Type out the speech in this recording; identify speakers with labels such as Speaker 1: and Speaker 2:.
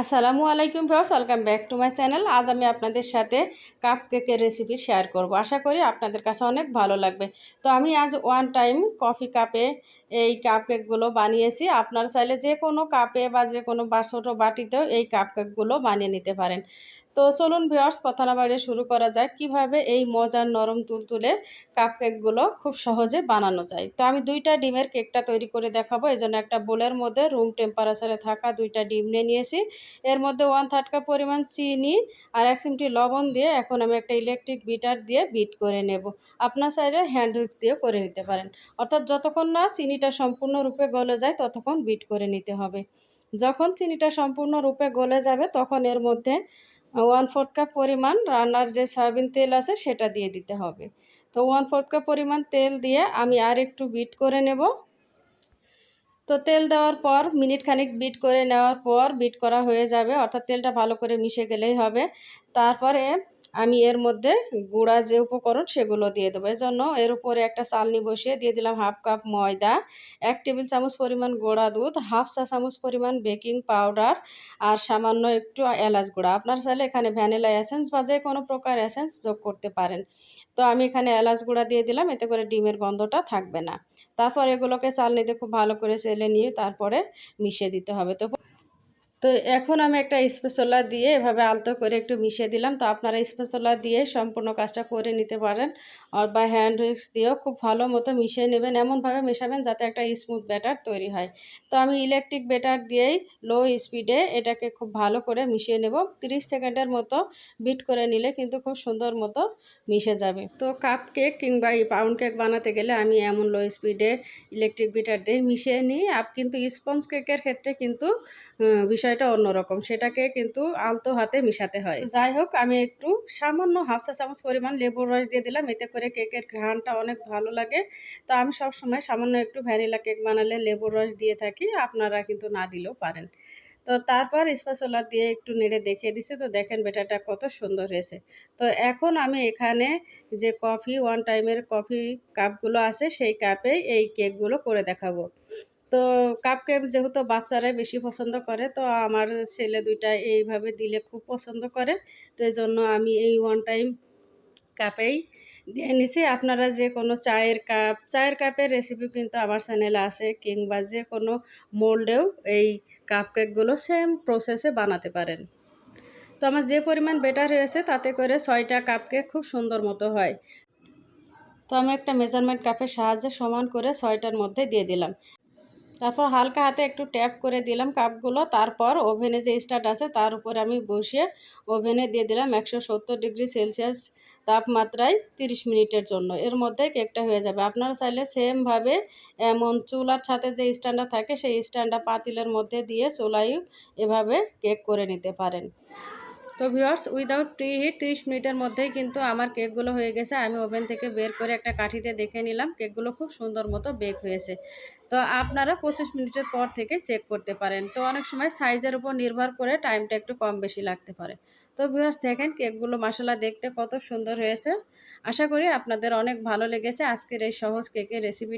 Speaker 1: আসসালামু আলাইকুম friends welcome back to my channel. আজ আমি আপনাদের সাথে কাপ কেকের রেসিপি শেয়ার করব। আশা করি আপনাদের কাছে অনেক ভালো লাগবে। তো আমি আজ ওয়ান টাইম কফি কাপে এই কাপ কেকগুলো বানিয়েছি। আপনার চাইলে যে কোনো কাপে বা যে কোনো বা ছোটো বাটিতেও এই কাপ কেকগুলো বানিয়ে নিতে পারেন। তো চলুন ভিওর্স কথা না বাড়িয়ে শুরু করা যায় কীভাবে এই মজার নরম তুলতুলে কাপ কেকগুলো খুব সহজে বানানো যায়? তো আমি দুইটা ডিমের কেকটা তৈরি করে দেখাবো। এই জন্য একটা বোলের মধ্যে রুম টেম্পারেচারে থাকা দুইটা ডিম নিয়ে নিয়েছি। এর মধ্যে ওয়ান থার্ড কাপ পরিমাণ চিনি আর এক চিমটি লবণ দিয়ে এখন আমি একটা ইলেকট্রিক বিটার দিয়ে বিট করে নেব। আপনার সাইডে হ্যান্ড হুইক্স দিয়ে করে নিতে পারেন। অর্থাৎ যতক্ষণ না চিনিটা সম্পূর্ণরূপে গলে যায়, ততক্ষণ বিট করে নিতে হবে। যখন চিনিটা সম্পূর্ণরূপে গলে যাবে, তখন এর মধ্যে ওয়ান ফোর্থ কাপ পরিমাণ রান্নার যে সয়াবিন তেল আছে সেটা দিয়ে দিতে হবে। তো ওয়ান ফোর্থ কাপ পরিমাণ তেল দিয়ে আমি আর একটু বিট করে নেব। তো তেল দেওয়ার পর, মিনিট খানিক বিট করে নেওয়ার পর বিট করা হয়ে যাবে। অর্থাৎ তেলটা ভালো করে মিশে গেলেই হবে। তারপরে আমি এর মধ্যে গুঁড়া যে উপকরণ সেগুলো দিয়ে দেবো। এই জন্য এর উপরে একটা চালনি বসিয়ে দিয়ে দিলাম হাফ কাপ ময়দা, এক টেবিল চামচ পরিমাণ গোড়া দুধ, হাফ চা চামচ পরিমাণ বেকিং পাউডার আর সামান্য একটু এলাচ গুঁড়া। আপনার চাইলে এখানে ভ্যানিলা এসেন্স বা যে কোনো প্রকার এসেন্স যোগ করতে পারেন। তো আমি এখানে এলাচ গুঁড়া দিয়ে দিলাম, এতে করে ডিমের গন্ধটা থাকবে না। তারপর এগুলোকে চালনিতে খুব ভালো করে চেলে নিয়ে তারপরে মিশিয়ে দিতে হবে। তো তো এখন আমি একটা স্পেশলা দিয়ে এভাবে আলতো করে একটু মিশিয়ে দিলাম। তো আপনারা স্পেশলা দিয়ে সম্পূর্ণ কাজটা করে নিতে পারেন আর বা হ্যান্ড উইক্স দিয়েও খুব ভালো মতো মিশিয়ে নেবেন। এমনভাবে মেশাবেন যাতে একটা স্মুথ ব্যাটার তৈরি হয়। তো আমি ইলেকট্রিক ব্যাটার দিয়েই লো স্পিডে এটাকে খুব ভালো করে মিশিয়ে নেব। 30 সেকেন্ডের মতো বিট করে নিলে কিন্তু খুব সুন্দর মতো মিশে যাবে। তো কাপ কেক কিংবা পাউন্ড কেক বানাতে গেলে আমি এমন লো স্পিডে ইলেকট্রিক বিটার দিয়ে মিশিয়ে নিই। আপ কিন্তু স্পঞ্জ কেকের ক্ষেত্রে কিন্তু বিষয়টা অন্যরকম। সেটাকে কিন্তু আলতো হাতে মিশাতে হয়। যাই হোক, আমি একটু সামান্য হাফ চা চামচ পরিমাণ লেবুর রস দিয়ে দিলাম। এতে করে কেকের ঘ্রাণটা অনেক ভালো লাগে। তো আমি সব সময় সামান্য একটু ভ্যানিলা কেক বানালে লেবুর রস দিয়ে থাকি। আপনারা কিন্তু না দিলেও পারেন। তো তারপর স্পেশলা দিয়ে একটু নেড়ে দেখিয়ে দিছে। তো দেখেন বেটাটা কত সুন্দর হয়েছে। তো এখন আমি এখানে যে কফি ওয়ান টাইমের কফি কাপগুলো আছে, সেই কাপে এই কেকগুলো করে দেখাবো। তো কাপ কেক যেহেতু বাচ্চারাই বেশি পছন্দ করে, তো আমার ছেলে দুইটা এইভাবে দিলে খুব পছন্দ করে। তো এই জন্য আমি এই ওয়ান টাইম কাপেই দিয়ে নিছি। আপনারা যে কোনো চায়ের কাপ চায়ের কাপের রেসিপি কিন্তু আমার চ্যানেলে আছে, কিংবা যে কোনো মোল্ডেও এই কাপ কেকগুলো সেম প্রসেসে বানাতে পারেন। তো আমার যে পরিমাণ বেটার হয়েছে, তাতে করে ছয়টা কাপ কেক খুব সুন্দর মতো হয়। তো আমি একটা মেজারমেন্ট কাপের সাহায্যে সমান করে ছয়টার মধ্যে দিয়ে দিলাম। তারপর হালকা হাতে একটু ট্যাপ করে দিলাম কাপগুলো। তারপর ওভেনে যে স্টার্ট আছে তার উপরে আমি বসিয়ে ওভেনে দিয়ে দিলাম একশো সত্তর ডিগ্রি সেলসিয়াস তাপমাত্রায় 30 মিনিটের জন্য। এর মধ্যে কেকটা হয়ে যাবে। আপনারা চাইলে সেমভাবে এমন চুলার ছাতে যে স্ট্যান্ডার থাকে সেই স্ট্যান্ডার পাতিলের মধ্যে দিয়ে চুলাই এভাবে কেক করে নিতে পারেন। তো ভিওর্স উইদাউট প্রি হিট তিরিশ মিনিটের মধ্যেই কিন্তু আমার কেকগুলো হয়ে গেছে। আমি ওভেন থেকে বের করে একটা কাঠিতে দেখে নিলাম, কেকগুলো খুব সুন্দর মতো বেক হয়েছে। তো আপনারা পঁচিশ মিনিটের পর থেকে চেক করতে পারেন। তো অনেক সময় সাইজের উপর নির্ভর করে টাইমটা একটু কম বেশি লাগতে পারে। তো ভিউয়ার্স, দেখেন কেকগুলো মশলা দেখতে কত সুন্দর হয়েছে। আশা করি আপনাদের অনেক ভালো লেগেছে। আজকের এই সহজ কেকের রেসিপি